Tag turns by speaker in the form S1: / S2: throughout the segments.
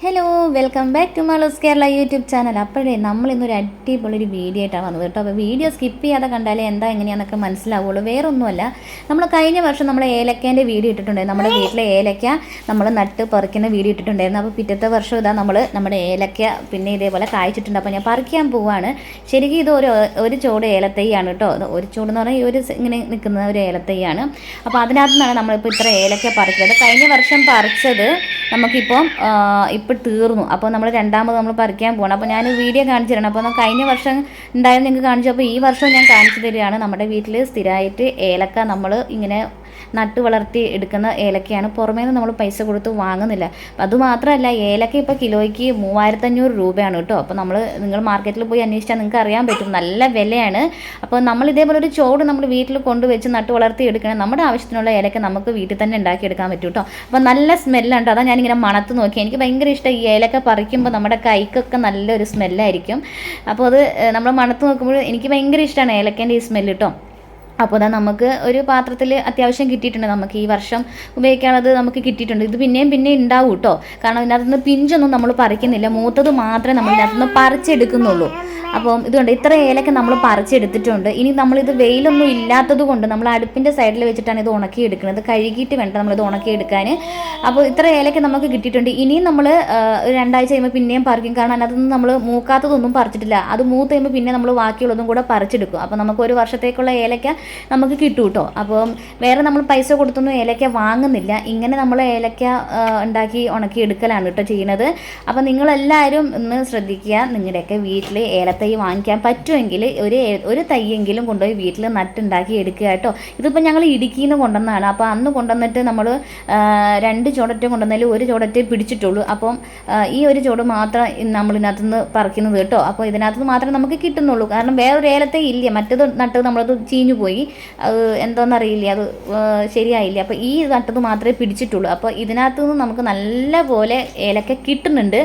S1: Hello welcome back to Malos Kerala YouTube channel അപ്പോഴേ നമ്മൾ ഇന്നൊരു അടിപൊളി ഒരു വീഡിയോ ആയിട്ടാണ് വന്നത് കേട്ടോ. അപ്പോൾ വീഡിയോ സ്കിപ്പ് ചെയ്യാതെ കണ്ടാലേ എന്താ എങ്ങനെയാണെന്നൊക്കെ മനസ്സിലാവുള്ളൂ. വേറെ ഒന്നുമല്ല നമ്മൾ കഴിഞ്ഞ വർഷം നമ്മൾ ഏലക്കേന്റെ വീഡിയോ ഇട്ടിട്ടുണ്ടായിരുന്നു. നമ്മുടെ വീട്ടിലെ ഏലക്ക നമ്മൾ നട്ട് പറിക്കുന്ന വീഡിയോ ഇട്ടിട്ടുണ്ടായിരുന്നു. അപ്പോൾ പിറ്റത്തെ വർഷം ഇതാ നമ്മൾ നമ്മുടെ ഏലക്ക പിന്നെ ഇതേപോലെ കായ്ച്ചിട്ടുണ്ട്. അപ്പോൾ ഞാൻ പറിക്കാൻ പോവാണ്. ശരിക്കും ഇത് ഒരു ഒരു ചോട് ഏലത്തൈയാണ് കേട്ടോ. ഒരു ചൂട് എന്ന് പറഞ്ഞാൽ ഈ ഒരു ഇങ്ങനെ നിൽക്കുന്ന ഒരു ഏലത്തൈയാണ്. അപ്പോൾ അതിനകത്ത് നിന്നാണ് നമ്മളിപ്പോൾ ഇത്ര ഏലക്ക പറിക്കുന്നത്. കഴിഞ്ഞ വർഷം പറിച്ചത് നമുക്കിപ്പം ഇപ്പോൾ തീർന്നു. അപ്പോൾ നമ്മൾ രണ്ടാമത് നമ്മൾ പറിക്കാൻ പോകണം അപ്പോൾ ഞാൻ വീഡിയോ കാണിച്ചു തരണം അപ്പോൾ കഴിഞ്ഞ വർഷം ഉണ്ടായിരുന്നു നിങ്ങൾക്ക് കാണിച്ചു. അപ്പോൾ ഈ വർഷം ഞാൻ കാണിച്ചു തരികയാണ്. നമ്മുടെ വീട്ടിൽ സ്ഥിരമായിട്ട് ഏലക്ക നമ്മൾ ഇങ്ങനെ നട്ട് വളർത്തി എടുക്കുന്ന ഏലക്കയാണ്. പുറമേ നിന്ന് നമ്മൾ പൈസ കൊടുത്ത് വാങ്ങുന്നില്ല. അതുമാത്രമല്ല ഏലക്ക ഇപ്പോൾ കിലോയ്ക്ക് മൂവായിരത്തഞ്ഞൂറ് രൂപയാണ് കേട്ടോ. അപ്പോൾ നമ്മൾ നിങ്ങൾ മാർക്കറ്റിൽ പോയി അന്വേഷിച്ചാൽ നിങ്ങൾക്ക് അറിയാൻ പറ്റും. നല്ല വിലയാണ്. അപ്പോൾ നമ്മൾ ഇതേപോലെ ഒരു ചോട് നമ്മൾ വീട്ടിൽ കൊണ്ടുവച്ച് നട്ട് വളർത്തി എടുക്കണം നമ്മുടെ ആവശ്യത്തിനുള്ള ഏലക്ക നമുക്ക് വീട്ടിൽ തന്നെ ഉണ്ടാക്കിയെടുക്കാൻ പറ്റും കേട്ടോ. അപ്പോൾ നല്ല സ്മെല്ലുണ്ട് അതാ ഞാനിങ്ങനെ മണത്ത് നോക്കി. എനിക്ക് ഭയങ്കര ഇഷ്ടം ഈ ഏലക്ക പറിക്കുമ്പോൾ നമ്മുടെ കൈക്കൊക്കെ നല്ലൊരു സ്മെല്ലായിരിക്കും അപ്പോൾ അത് നമ്മൾ മണത്ത് നോക്കുമ്പോൾ എനിക്ക് ഭയങ്കര ഇഷ്ടമാണ് ഏലക്കേന്റെ ഈ സ്മെല്ല് കേട്ടോ. അപ്പോൾ അതാ നമുക്ക് ഒരു പാത്രത്തിൽ അത്യാവശ്യം കിട്ടിയിട്ടുണ്ട്. നമുക്ക് ഈ വർഷം ഉപയോഗിക്കാനുള്ളത് നമുക്ക് കിട്ടിയിട്ടുണ്ട്. ഇത് പിന്നെയും പിന്നെ ഉണ്ടാവും കേട്ടോ കാരണം ഇതിനകത്ത് നിന്ന് പിഞ്ചൊന്നും നമ്മൾ പറിക്കുന്നില്ല. മൂത്തത് മാത്രമേ നമ്മൾ ഇതിനകത്ത് നിന്ന് പറിച്ചെടുക്കുന്നുള്ളൂ. അപ്പം ഇതുകൊണ്ട് ഇത്ര ഏലൊക്കെ നമ്മൾ പറിച്ചെടുത്തിട്ടുണ്ട്. ഇനി നമ്മളിത് വെയിലൊന്നും ഇല്ലാത്തത് കൊണ്ട് നമ്മൾ അടുപ്പിന്റെ സൈഡിൽ വെച്ചിട്ടാണ് ഇത് ഉണക്കി എടുക്കുന്നത് കഴുകിയിട്ട് വേണ്ട നമ്മളിത് ഉണക്കി എടുക്കാൻ അപ്പോൾ ഇത്ര ഏലൊക്കെ നമുക്ക് കിട്ടിയിട്ടുണ്ട്. ഇനിയും നമ്മൾ രണ്ടാഴ്ച കഴിയുമ്പോൾ പിന്നെയും പറിക്കും. കാരണം അതിനകത്തുനിന്ന് നമ്മൾ മൂക്കാത്തതൊന്നും പറിച്ചിട്ടില്ല. അത് മൂത്ത് കഴിയുമ്പോൾ പിന്നെ നമ്മൾ ബാക്കിയുള്ളതും കൂടെ പറിച്ചെടുക്കും. അപ്പോൾ നമുക്ക് ഒരു വർഷത്തേക്കുള്ള ഏലക്ക നമുക്ക് കിട്ടും കേട്ടോ അപ്പം വേറെ നമ്മൾ പൈസ കൊടുത്തൊന്നും ഏലക്ക വാങ്ങുന്നില്ല. ഇങ്ങനെ നമ്മൾ ഏലക്ക ഉണ്ടാക്കി ഉണക്കി എടുക്കലാണ് കേട്ടോ ചെയ്യുന്നത് അപ്പം നിങ്ങളെല്ലാവരും ഒന്ന് ശ്രദ്ധിക്കുക നിങ്ങളുടെയൊക്കെ വീട്ടിൽ ഏലത്തൈ വാങ്ങിക്കാൻ പറ്റുമെങ്കിൽ ഒരു ഒരു തൈയെങ്കിലും കൊണ്ടുപോയി വീട്ടിൽ നട്ടുണ്ടാക്കി എടുക്കുക കേട്ടോ. ഇതിപ്പോൾ ഞങ്ങൾ ഇടുക്കിയിൽ നിന്ന് കൊണ്ടുവന്നതാണ്. അപ്പോൾ അന്ന് കൊണ്ടുവന്നിട്ട് നമ്മൾ രണ്ട് ചുവടറ്റ് കൊണ്ടുവന്നതിൽ ഒരു ചുവടറ്റ് പിടിച്ചിട്ടുള്ളൂ. അപ്പം ഈ ഒരു ചുവട് മാത്രം നമ്മൾ ഇതിനകത്ത് നിന്ന് പറിക്കുന്നത് കേട്ടോ. അപ്പോൾ ഇതിനകത്ത് മാത്രമേ നമുക്ക് കിട്ടുന്നുള്ളൂ. കാരണം വേറൊരു ഏലത്തെ ഇല്ല. മറ്റത് നട്ട് നമ്മളത് ചീഞ്ഞു പോയി. അത് എന്താണെന്നറിയില്ല അത് ശരിയായില്ല. അപ്പോൾ ഈ നട്ടത് മാത്രമേ പിടിച്ചിട്ടുള്ളൂ. അപ്പോൾ ഇതിനകത്ത് നിന്ന് നമുക്ക് നല്ല പോലെ ഏലക്ക കിട്ടുന്നുണ്ട്.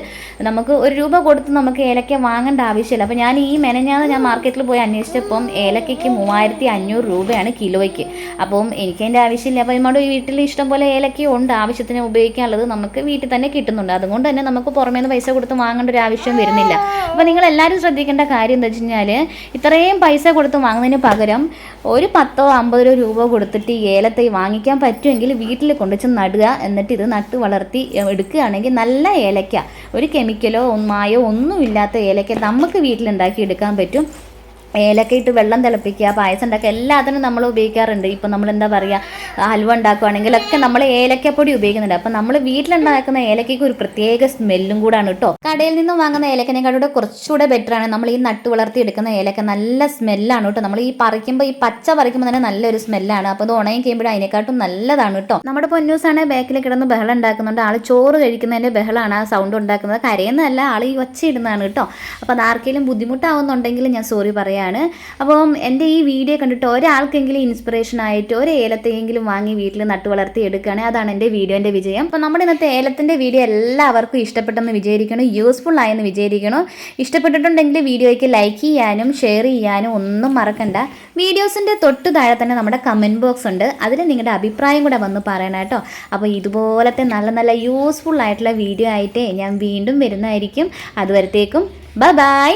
S1: നമുക്ക് ഒരു രൂപ കൊടുത്ത് നമുക്ക് ഏലക്ക വാങ്ങേണ്ട ആവശ്യമില്ല. അപ്പോൾ ഞാൻ ഈ മെനഞ്ഞാന്ന് ഞാൻ മാർക്കറ്റിൽ പോയി അന്വേഷിച്ചപ്പം ഏലക്കയ്ക്ക് മൂവായിരത്തി അഞ്ഞൂറ് രൂപയാണ് കിലോയ്ക്ക്. അപ്പം എനിക്ക് അതിന്റെ ആവശ്യമില്ല. അപ്പോൾ നമ്മുടെ വീട്ടിൽ ഇഷ്ടം പോലെ ഏലക്ക ഉണ്ട്. ആവശ്യത്തിന് ഉപയോഗിക്കാനുള്ളത് നമുക്ക് വീട്ടിൽ തന്നെ കിട്ടുന്നുണ്ട്. അതുകൊണ്ട് തന്നെ നമുക്ക് പുറമേ നിന്ന് പൈസ കൊടുത്ത് വാങ്ങേണ്ട ഒരു ആവശ്യം വരുന്നില്ല. അപ്പോൾ നിങ്ങൾ എല്ലാവരും ശ്രദ്ധിക്കേണ്ട കാര്യം എന്താ വെച്ച് കഴിഞ്ഞാൽ ഇത്രയും പൈസ കൊടുത്ത് വാങ്ങുന്നതിന് പകരം ഒരു പത്തോ അമ്പതോ രൂപ കൊടുത്തിട്ട് ഈ ഏലത്തൈ വാങ്ങിക്കാൻ പറ്റുമെങ്കിൽ വീട്ടിൽ കൊണ്ടുവച്ച് നടുക എന്നിട്ട് ഇത് നട്ട് വളർത്തി എടുക്കുകയാണെങ്കിൽ നല്ല ഏലക്ക. ഒരു കെമിക്കലോ മായോ ഒന്നുമില്ലാത്ത ഏലക്ക നമുക്ക് വീട്ടിലുണ്ടാക്കി എടുക്കാൻ പറ്റും. ഏലക്ക ഇട്ട് വെള്ളം തിളപ്പിക്കുക പായസം ഉണ്ടാക്കുക എല്ലാത്തിനും നമ്മൾ ഉപയോഗിക്കാറുണ്ട്. ഇപ്പം നമ്മൾ എന്താ പറയുക ഹൽവ ഉണ്ടാക്കുകയാണെങ്കിലൊക്കെ നമ്മൾ ഏലക്കപ്പൊടി ഉപയോഗിക്കുന്നുണ്ട്. അപ്പം നമ്മൾ വീട്ടിലുണ്ടാക്കുന്ന ഏലക്കയ്ക്ക് ഒരു പ്രത്യേക സ്മെല്ലും കൂടാണ് കേട്ടോ. കടയിൽ നിന്നും വാങ്ങുന്ന ഏലക്കനേക്കാളുടെ കുറച്ചുകൂടെ ബെറ്റർ ആണ്. നമ്മൾ ഈ നട്ട് വളർത്തി എടുക്കുന്ന ഏലക്ക നല്ല സ്മെല്ലാണ് കേട്ടോ. നമ്മൾ ഈ പറിക്കുമ്പോൾ ഈ പച്ച പറിക്കുമ്പോൾ തന്നെ നല്ലൊരു സ്മെല്ലാണ്. അപ്പോൾ അത് ഉണങ്ങി കഴിയുമ്പോൾ അതിനെക്കാട്ടും നല്ലതാണ് കേട്ടോ. നമ്മുടെ പൊന്നൂസാണ് ബാക്കിൽ കിടന്ന് ബഹളം ഉണ്ടാക്കുന്നുണ്ട്. ആൾ ചോറ് കഴിക്കുന്നതിന്റെ ബഹളമാണ് ആ സൗണ്ട് ഉണ്ടാക്കുന്നത്. കരയുന്നതല്ല ആൾ ഈ ഒച്ചയിടുന്നതാണ് കേട്ടോ. അപ്പോൾ അത് ആർക്കെങ്കിലും ബുദ്ധിമുട്ടാവുന്നുണ്ടെങ്കിൽ ഞാൻ സോറി പറയാണ് അപ്പം എന്റെ ഈ വീഡിയോ കണ്ടിട്ട് ഒരാൾക്കെങ്കിലും ഇൻസ്പിറേഷൻ ആയിട്ട് ഒരു ഏലത്തെയെങ്കിലും വാങ്ങി വീട്ടിൽ നട്ടു വളർത്തി എടുക്കുകയാണെങ്കിൽ അതാണ് എന്റെ വീഡിയോന്റെ വിജയം. അപ്പം നമ്മുടെ ഇന്നത്തെ ഏലത്തിന്റെ വീഡിയോ എല്ലാവർക്കും ഇഷ്ടപ്പെട്ടെന്ന് വിചാരിക്കണം യൂസ്ഫുൾ ആയെന്ന് വിചാരിക്കണം ഇഷ്ടപ്പെട്ടിട്ടുണ്ടെങ്കിൽ വീഡിയോയ്ക്ക് ലൈക്ക് ചെയ്യാനും ഷെയർ ചെയ്യാനും ഒന്നും മറക്കണ്ട. വീഡിയോസിന്റെ തൊട്ട് താഴെ തന്നെ നമ്മുടെ കമന്റ് ബോക്സ് ഉണ്ട്. അതിൽ നിങ്ങളുടെ അഭിപ്രായം കൂടെ വന്ന് പറയണം കേട്ടോ. അപ്പോൾ ഇതുപോലത്തെ നല്ല നല്ല യൂസ്ഫുൾ ആയിട്ടുള്ള വീഡിയോ ആയിട്ട് ഞാൻ വീണ്ടും വരുന്നതായിരിക്കും. അതുവരത്തേക്കും ബൈ ബൈ